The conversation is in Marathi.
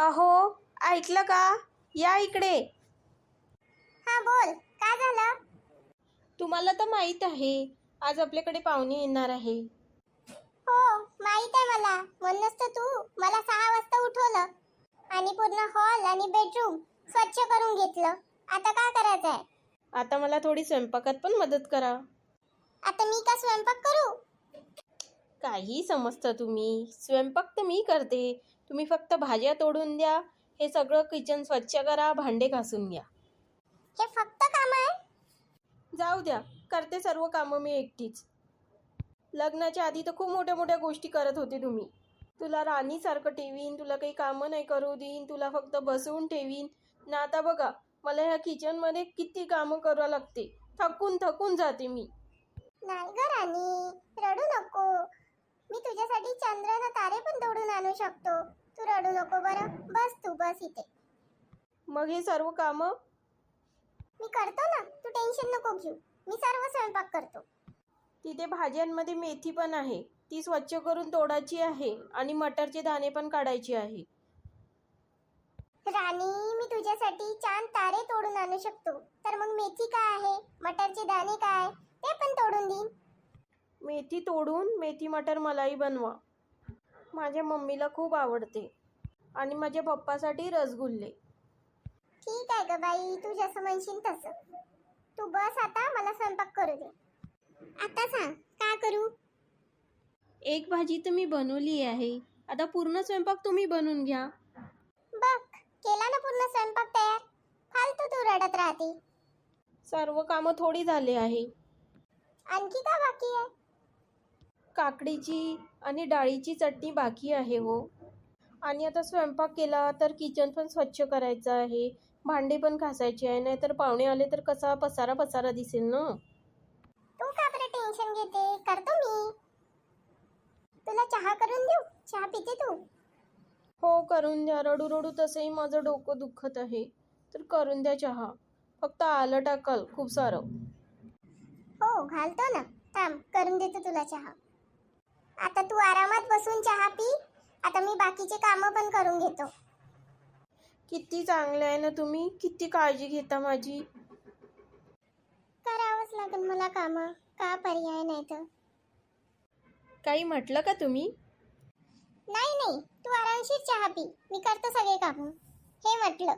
अहो ऐकलं का? या इकडे. हा बोल. काय झालं? तुम्हाला तर माहीत आहे आज आपल्याकडे पाहुणे येणार आहे. हो माहीत आहे मला. म्हणूनच तर तू. मला सहा वाजता उठवलं. आणि पूर्ण हॉल आणि बेडरूम स्वच्छ करून घेतलं. आता काय करायचं आहे आता मला थोडी स्वयंपाकात पण मदत करा. आता मी का स्वयंपाक करू? काही समजता तुम्ही. स्वयंपाक तर मी करते. तुम्ही फक्त भाज्या तोडून द्या. हे सगळं किचन स्वच्छ करा भांडे घासून घ्या. हे फक्त काम आहे? जाऊ द्या करते सर्व कामं मी एकटीच. लग्नाच्या आधी तर खूप मोठ्या मोठ्या गोष्टी करत होते तुम्ही. तुला राणीसारखं ठेवीन तुला काही कामं नाही करू देईन तुला फक्त बसवून ठेवीन. ना आता बघा मला ह्या किचनमध्ये किती कामं करावं लागते. थकून थकून जाते मी. नाही ग राणी रडू नको. मी तुझ्यासाठी चंद्र न तारे आणू शकतो. तू रडू नको बरं. बस तू बस इथे. मग हे सर्व कामं? मी करतो ना. तू टेन्शन नको घेऊ. मी सर्व स्वयंपाक करतो. तिथे भाज्यांमध्ये मेथी पण आहे. ती स्वच्छ करून तोडायची आहे आणि मटरचे दाणे पण काढायचे आहे. राणी मी तुझ्यासाठी चांद तारे तोडून आणू शकतो. तर मग मेथी काय आहे? मटरचे दाणे काय? ते पण तोडून देईन. मेथी तोडून मेथी मटर मलाई बनवा. माझ्या मम्मीला खूप आवडते. आणि माझ्या पप्पासाठी रसगुल्ले ठीक आहे ग बाई तू जसं म्हणशील तसं. तू बस आता मला स्वयंपाक करू दे. आता सांग काय करू? एक भाजी तर मी बनवली आहे. आता पूर्ण स्वयंपाक तुम्ही बनवून घ्या. बघ केला ना पूर्ण स्वयंपाक तयार? फालतू तू रडत राहते. सर्व कामं थोडी झाले आहे. आणखी का बाकी आहे? काकडीची आणि डाळीची चटणी बाकी आहे हो. आणि आता स्वयंपाक केला तर किचन पण स्वच्छ करायचं आहे. भांडे पण घासायचे आहे. नाहीतर पाहुणे आले तर कसा पसारा पसारा दिसेल ना? तू का बरं टेन्शन घेते? करतो मी. तुला चहा करून देऊ? चहा पिते तू? हो करून द्या. रडू रडू तसंही माझं डोकं दुखत आहे. तर करून द्या चहा. फक्त आलं टाकाल. खूप सारं. हो घालतो ना. थांब करून देतो तुला चहा. आता तू आरामात बसून चहा पी. आता मी बाकीचे कामं पण करून घेतो. किती चांगले आहे ना तुम्ही. किती काळजी घेता माझी. करावंच लागेल मला कामं. का पर्याय नाही तर. काही म्हटलं का तुम्ही? नाही नाही. तू आरामशीर चहा पी. मी करतो सगळे कामं. हे म्हटलं.